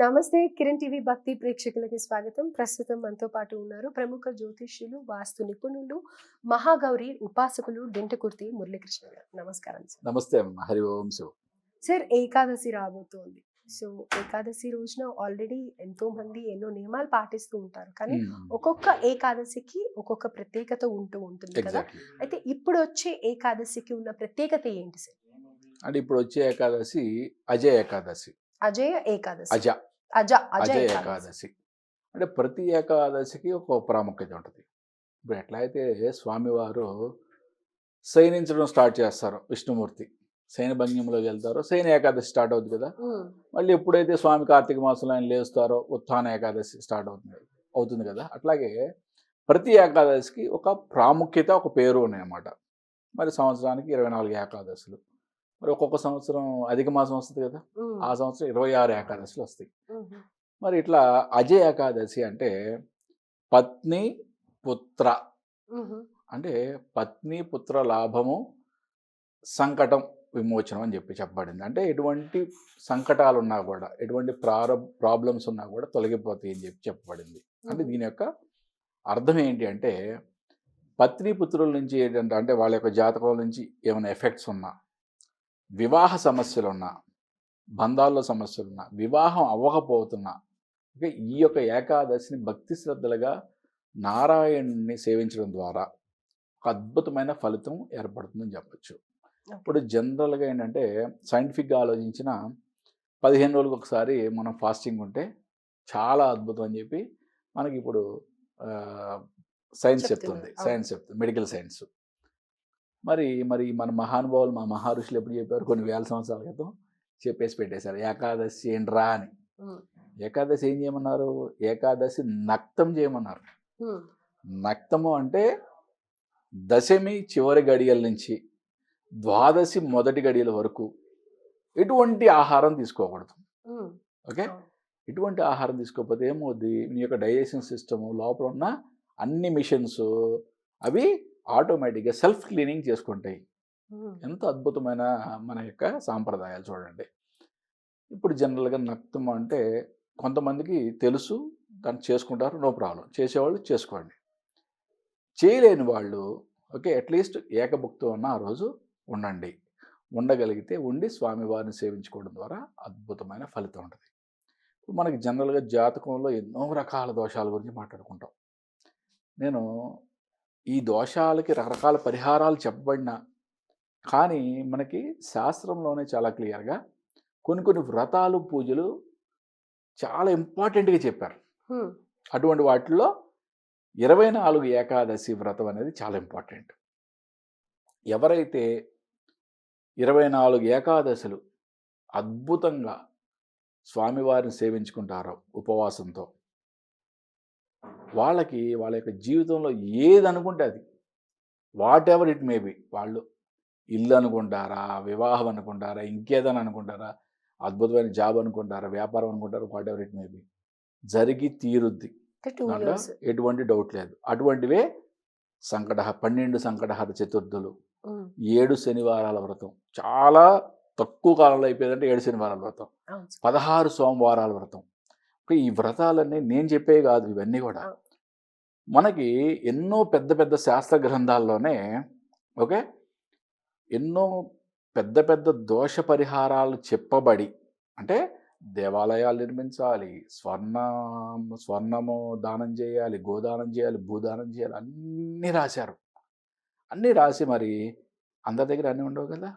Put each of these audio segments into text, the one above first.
నమస్తే కిరణ్ టీవీ భక్తి ప్రేక్షకులకి స్వాగతం. ప్రస్తుతం మనతో పాటు ఉన్నారు ప్రముఖ జ్యోతిష్యులు వాస్తు నిపుణులు మహాగౌరి ఉపాసకులు డెంటకుర్తి మురళీకృష్ణ గారు. నమస్కారం సార్. నమస్తే హరి ఓం శివ. సార్ ఏకాదశి రాబోతోంది. సో ఏకాదశి రోజున ఆల్రెడీ ఎంతో మంది ఎన్నో నియమాలు పాటిస్తూ ఉంటారు. కానీ ఒక్కొక్క ఏకాదశికి ఒక్కొక్క ప్రత్యేకత ఉంటూ ఉంటుంది కదా. అయితే ఇప్పుడు వచ్చే ఏకాదశికి ఉన్న ప్రత్యేకత ఏంటి సార్? అంటే ఇప్పుడు వచ్చే ఏకాదశి అజయ ఏకాదశి. అజయ ఏకాదశి. అజ. అజ అజయ ఏకాదశి. అంటే ప్రతి ఏకాదశికి ఒక ప్రాముఖ్యత ఉంటుంది. ఇప్పుడు ఎట్లా అయితే స్వామివారు శయనించడం స్టార్ట్ చేస్తారు విష్ణుమూర్తి. శయన భంగ్యంలోకి వెళ్తారో. శయన ఏకాదశి స్టార్ట్ అవుతుంది కదా. మళ్ళీ ఎప్పుడైతే స్వామి కార్తీక మాసంలో ఆయన లేస్తారో ఉత్థాన ఏకాదశి స్టార్ట్ అవుతుంది అవుతుంది కదా. అట్లాగే ప్రతి ఏకాదశికి ఒక ప్రాముఖ్యత ఒక పేరు ఉన్నాయన్నమాట. మరి సంవత్సరానికి ఇరవై నాలుగు ఏకాదశులు. మరి ఒక్కొక్క సంవత్సరం అధిక మాసం వస్తుంది కదా ఆ సంవత్సరం ఇరవై ఆరు ఏకాదశులు వస్తాయి. మరి ఇట్లా అజయ ఏకాదశి అంటే పత్ని పుత్ర. అంటే పత్ని పుత్ర లాభము సంకటం విమోచనం అని చెప్పి చెప్పబడింది. అంటే ఎటువంటి సంకటాలు ఉన్నా కూడా ఎటువంటి ప్రార ప్రాబ్లమ్స్ ఉన్నా కూడా తొలగిపోతాయి అని చెప్పి చెప్పబడింది. అంటే దీని యొక్క అర్థం ఏంటి అంటే పత్ని పుత్రుల నుంచి ఏంటంటే అంటే వాళ్ళ యొక్క జాతకం నుంచి ఏమైనా ఎఫెక్ట్స్ ఉన్నా వివాహ సమస్యలు ఉన్నా బంధాల్లో సమస్యలు ఉన్నా వివాహం అవ్వకపోతున్నా ఓకే ఈ యొక్క ఏకాదశిని భక్తి శ్రద్ధలుగా నారాయణుని సేవించడం ద్వారా ఒక అద్భుతమైన ఫలితం ఏర్పడుతుందని చెప్పొచ్చు. ఇప్పుడు జనరల్గా ఏంటంటే సైంటిఫిక్గా ఆలోచించిన పదిహేను రోజులకు ఒకసారి మనం ఫాస్టింగ్ ఉంటే చాలా అద్భుతం అని చెప్పి మనకి ఇప్పుడు సైన్స్ చెప్తుంది. సైన్స్ చెప్తుంది. Medical science. మరి మరి మన మహానుభావులు మా మహర్షులు ఎప్పుడు చెప్పారు? కొన్ని వేల సంవత్సరాల క్రితం చెప్పేసి పెట్టేశారు. ఏకాదశి ఏంట్రా అని. ఏకాదశి ఏం చేయమన్నారు? ఏకాదశి నక్తం చేయమన్నారు. నక్తము అంటే దశమి చివరి గడియల నుంచి ద్వాదశి మొదటి గడియల వరకు ఎటువంటి ఆహారం తీసుకోకూడదు. ఓకే. ఎటువంటి ఆహారం తీసుకోకపోతే ఏమవుద్ది? మీ యొక్క డైజెషన్ సిస్టము లోపల ఉన్న అన్ని మిషన్స్ అవి ఆటోమేటిక్గా సెల్ఫ్ క్లీనింగ్ చేసుకుంటాయి. ఎంత అద్భుతమైన మన యొక్క సాంప్రదాయాలు చూడండి. ఇప్పుడు జనరల్గా నక్తం అంటే కొంతమందికి తెలుసు దాన్ని చేసుకుంటారు నో ప్రాబ్లం చేసేవాళ్ళు చేసుకోండి. చేయలేని వాళ్ళు ఓకే అట్లీస్ట్ ఏకభుక్తం ఉన్న ఆ రోజు ఉండండి. ఉండగలిగితే ఉండి స్వామివారిని సేవించుకోవడం ద్వారా అద్భుతమైన ఫలితం ఉంటుంది. ఇప్పుడు మనకి జనరల్గా జాతకంలో ఎన్నో రకాల దోషాల గురించి మాట్లాడుకుంటాం. నేను ఈ దోషాలకి రకరకాల పరిహారాలు చెప్పబడినా కానీ మనకి శాస్త్రంలోనే చాలా క్లియర్గా కొన్ని కొన్ని వ్రతాలు పూజలు చాలా ఇంపార్టెంట్గా చెప్పారు. అటువంటి వాటిల్లో ఇరవై నాలుగు ఏకాదశి వ్రతం అనేది చాలా ఇంపార్టెంట్. ఎవరైతే ఇరవై నాలుగు ఏకాదశులు అద్భుతంగా స్వామివారిని సేవించుకుంటారో ఉపవాసంతో వాళ్ళకి వాళ్ళ యొక్క జీవితంలో ఏది అనుకుంటే అది. Whatever it may be వాళ్ళు ఇల్లు అనుకుంటారా వివాహం అనుకుంటారా ఇంకేదని అనుకుంటారా అద్భుతమైన జాబ్ అనుకుంటారా వ్యాపారం అనుకుంటారా whatever it may be జరిగి తీరుద్ది. ఎటువంటి డౌట్ లేదు. అటువంటివే సంకట పన్నెండు సంకటహర చతుర్థులు. ఏడు శనివారాల వ్రతం. చాలా తక్కువ కాలంలో అయిపోయిందంటే ఏడు శనివారాల వ్రతం. పదహారు సోమవారాల వ్రతం. ఈ వ్రతాలన్నీ నేను చెప్పే కాదు ఇవన్నీ కూడా. మనకి ఎన్నో పెద్ద పెద్ద శాస్త్ర గ్రంథాల్లోనే ఓకే? ఎన్నో పెద్ద పెద్ద దోష పరిహారాలు చెప్పబడి అంటే దేవాలయాలు నిర్మించాలి స్వర్ణ స్వర్ణము దానం చేయాలి గోదానం చేయాలి భూదానం చేయాలి అన్నీ రాశారు. అన్నీ రాసి మరి అందరి దగ్గర అన్నీ ఉండవు కదా?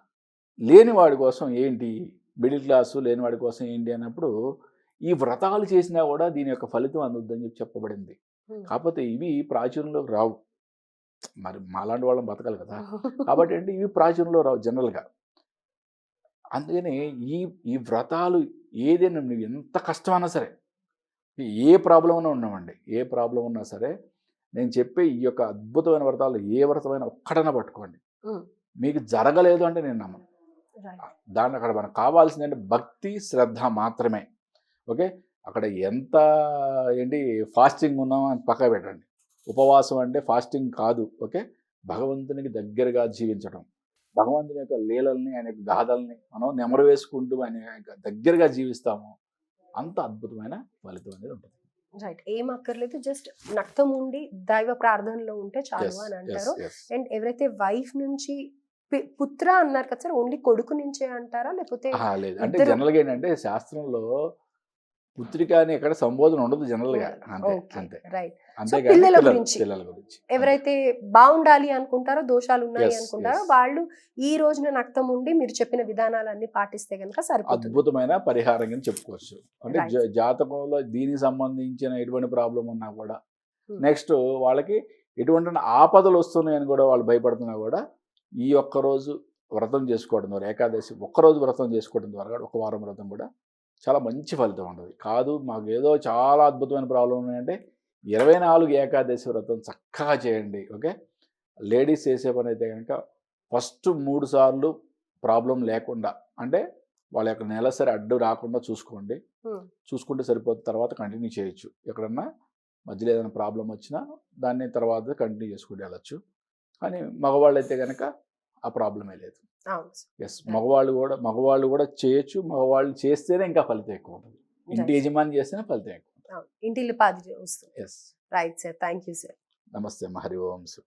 లేనివాడి కోసం ఏంటి? మిడిల్ క్లాసు లేనివాడి కోసం ఏంటి? అన్నప్పుడు ఈ వ్రతాలు చేసినా కూడా దీని యొక్క ఫలితం అందుద్దని చెప్పి చెప్పబడింది. కాకపోతే ఇవి ప్రాచుర్యంలోకి రావు. మరి మాలాంటి వాళ్ళని బతకాలి కదా! కాబట్టి అంటే ఇవి ప్రాచుర్యంలో రావు జనరల్గా. అందుకని ఈ ఈ వ్రతాలు ఏదైనా నువ్వు ఎంత కష్టమైనా సరే ఏ ప్రాబ్లం ఉన్నా ఉన్నామండి ఏ ప్రాబ్లం ఉన్నా సరే నేను చెప్పే ఈ యొక్క అద్భుతమైన వ్రతాలు ఏ వ్రతమైనా ఒక్కడైనా పట్టుకోండి. మీకు జరగలేదు అంటే నేను నమ్మను. దాన్ని అక్కడ మనకు కావాల్సింది అంటే భక్తి శ్రద్ధ మాత్రమే. ఓకే? అక్కడ ఎంత ఏంటి ఫాస్టింగ్ ఉన్నామో అని పక్క పెట్టండి. ఉపవాసం అంటే ఫాస్టింగ్ కాదు. ఓకే? భగవంతునికి దగ్గరగా జీవించడం భగవంతుని యొక్క లీలల్ని ఆయన యొక్క గాథల్ని మనం నెమరు వేసుకుంటూ ఆయన యొక్క దగ్గరగా జీవిస్తాము. అంత అద్భుతమైన ఫలితం అనేది ఉంటుంది. రైట్ ఏం అక్కర్లేదు. జస్ట్ నక్తం ఉండి దైవ ప్రార్థనలో ఉంటే చాలు అని అంటారు. అండ్ ఎవరైతే వైఫ్ నుంచి పుత్ర అన్నారు కదా సార్ ఓన్లీ కొడుకు నుంచే అంటారా? లేకపోతే లేదు. అంటే ఇద్దరు- జనరల్గా ఏంటంటే శాస్త్రంలో పుత్రిక అని ఎక్కడ సంబోధన ఉండదు జనరల్గా అంతే పిల్లల గురించి. ఎవరైతే బాగుండాలి అనుకుంటారో దోషాలు ఉన్నాయి అనుకుంటారో. వాళ్ళు ఈ రోజున నక్తం ఉండి మీరు చెప్పిన విధానాలన్నీ పాటిస్తే కనుక సరిపోతుంది. అద్భుతమైన పరిహారం చెప్పుకోవచ్చు. అంటే జాతకంలో దీనికి సంబంధించిన ఎటువంటి ప్రాబ్లం ఉన్నా కూడా Hmm. నెక్స్ట్ వాళ్ళకి ఎటువంటి ఆపదలు వస్తున్నాయని కూడా వాళ్ళు భయపడుతున్నా కూడా ఈ ఒక్క రోజు వ్రతం చేసుకోవడం ద్వారా ఏకాదశి ఒక్కరోజు వ్రతం చేసుకోవడం ద్వారా ఒక వారం వ్రతం కూడా చాలా మంచి ఫలితం ఉంటుంది. కాదు మాకు ఏదో చాలా అద్భుతమైన ప్రాబ్లం ఉన్నాయంటే ఇరవై నాలుగు ఏకాదశి వ్రతం చక్కగా చేయండి. ఓకే? లేడీస్ చేసే పని అయితే కనుక ఫస్ట్ మూడు సార్లు ప్రాబ్లం లేకుండా అంటే వాళ్ళ యొక్క నెలసరి అడ్డు రాకుండా చూసుకోండి. చూసుకుంటే సరిపోతుంది. తర్వాత కంటిన్యూ చేయొచ్చు. ఎక్కడన్నా మధ్యలో ఏదైనా ప్రాబ్లం వచ్చినా దాన్ని తర్వాత కంటిన్యూ చేసుకుంటూ వెళ్ళచ్చు. కానీ మగవాళ్ళు అయితే కనుక ఆ ప్రాబ్లమే లేదు. ఎస్ మగవాళ్ళు కూడా మగవాళ్ళు కూడా చేయొచ్చు మగవాళ్ళు చేస్తేనే ఇంకా ఫలితం ఎక్కువ ఉంటుంది. ఇంటి. యజమాని చేస్తేనే ఫలితం ఎక్కువ వస్తుంది yes right sir thank you sir నమస్తే అమ్మ హరి ఓం సు